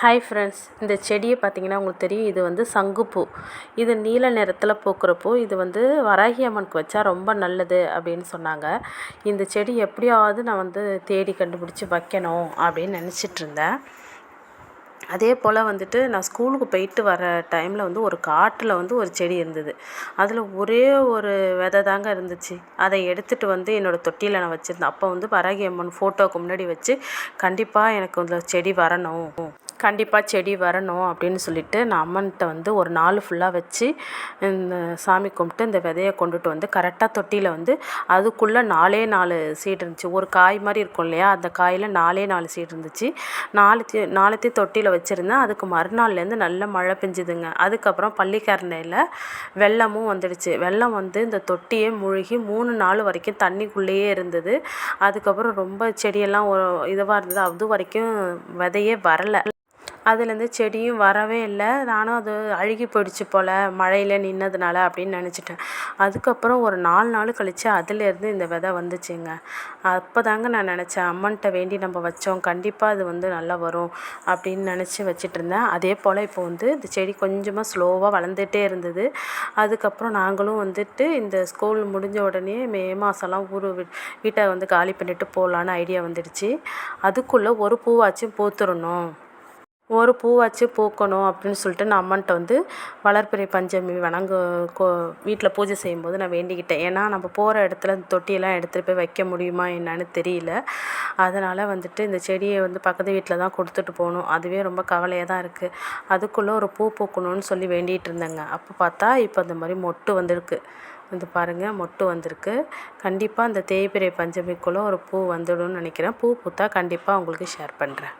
Hi friends இந்த செடியை பார்த்தீங்கன்னா உங்களுக்கு தெரியும் இது வந்து சங்குப்பூ. இது நீல நிறத்தில் பூக்கிற பூ இது வந்து வராகி அம்மனுக்கு வச்சா ரொம்ப நல்லது அப்படின்னு சொன்னாங்க. இந்த செடி எப்படியாவது நான் வந்து தேடி கண்டுபிடிச்சி வைக்கணும் அப்படின்னு நினச்சிட்டு இருந்தேன். அதே போல் வந்துட்டு நான் ஸ்கூலுக்கு போயிட்டு வர டைமில் வந்து ஒரு காட்டில் வந்து ஒரு செடி இருந்தது. அதில் ஒரே ஒரு விதை தாங்க இருந்துச்சு. அதை எடுத்துகிட்டு வந்து என்னோடய தொட்டியில் நான் வச்சுருந்தேன். அப்போ வந்து வராகி அம்மன் ஃபோட்டோவுக்கு முன்னாடி வச்சு கண்டிப்பாக எனக்கு இந்த செடி வரணும். கண்டிப்பாக செடி வரணும் அப்படின்னு சொல்லிட்டு நான் அம்மன்கிட்ட வந்து ஒரு நாள் ஃபுல்லாக வச்சு இந்த சாமி கும்பிட்டு இந்த விதையை கொண்டுட்டு வந்து கரெக்டாக தொட்டியில் வந்து அதுக்குள்ளே நாலே நாலு சீடு இருந்துச்சு. ஒரு காய் மாதிரி இருக்கும் இல்லையா? அந்த காயில் நாலே நாலு சீடு இருந்துச்சு. நாலு நாலுத்தையும் தொட்டியில் வச்சுருந்தேன். அதுக்கு மறுநாள்லேருந்து நல்ல மழை பெஞ்சுதுங்க. அதுக்கப்புறம் பள்ளிக்கரணையில் வெள்ளமும் வந்துடுச்சு. வெள்ளம் வந்து இந்த தொட்டியே மூழ்கி மூணு நாள் வரைக்கும் தண்ணிக்குள்ளேயே இருந்தது. அதுக்கப்புறம் ரொம்ப செடியெல்லாம் இதுவாக இருந்தது. அது வரைக்கும் விதையே வரலை. அதுலேருந்து செடியும் வரவே இல்லை. நானும் அது அழுகி போயிடுச்சு போல் மழையில் நின்றதுனால அப்படின்னு நினச்சிட்டேன். அதுக்கப்புறம் ஒரு நாலு நாள் கழித்து அதுலேருந்து இந்த விதை வந்துச்சுங்க. அப்போ தாங்க நான் நினச்சேன் அம்மன்கிட்ட வேண்டி நம்ம வச்சோம் கண்டிப்பாக அது வந்து நல்லா வரும் அப்படின்னு நினச்சி வச்சிட்ருந்தேன் அதே போல் இப்போ வந்து இந்த செடி கொஞ்சமாக ஸ்லோவாக வளர்ந்துட்டே இருந்தது. அதுக்கப்புறம் நாங்களும் வந்துட்டு இந்த ஸ்கூல் முடிஞ்ச உடனே மே மாதம்லாம் ஊர் வீட்டை வந்து காலி பண்ணிவிட்டு போகலான்னு ஐடியா வந்துடுச்சு. அதுக்குள்ளே ஒரு பூவாச்சும் பூத்துடணும். ஒரு பூவாச்சும் பூக்கணும் அப்படின்னு சொல்லிட்டு நான் அம்மன்கிட்ட வந்து வளர்பிறை பஞ்சமி வணங்க கோ வீட்டில் பூஜை செய்யும்போது நான் வேண்டிக்கிட்டேன். ஏன்னா நம்ம போகிற இடத்துல இந்த தொட்டியெல்லாம் எடுத்துகிட்டு போய் வைக்க முடியுமா என்னன்னு தெரியல. அதனால் வந்துட்டு இந்த செடியை வந்து பக்கத்து வீட்டில் தான் கொடுத்துட்டு போகணும். அதுவே ரொம்ப கவலையாக தான் இருக்குது அதுக்குள்ளே ஒரு பூ பூக்கணும்னு சொல்லி வேண்டிகிட்டு இருந்தேங்க. அப்போ பார்த்தா இப்போ அந்த மாதிரி மொட்டு வந்திருக்கு. இது பாருங்கள் மொட்டு வந்திருக்கு. கண்டிப்பாக அந்த தேய்பிரை பஞ்சமிக்குள்ளே ஒரு பூ வந்துடும்னு நினைக்கிறேன். பூ பூத்தா கண்டிப்பாக உங்களுக்கு ஷேர் பண்ணுறேன்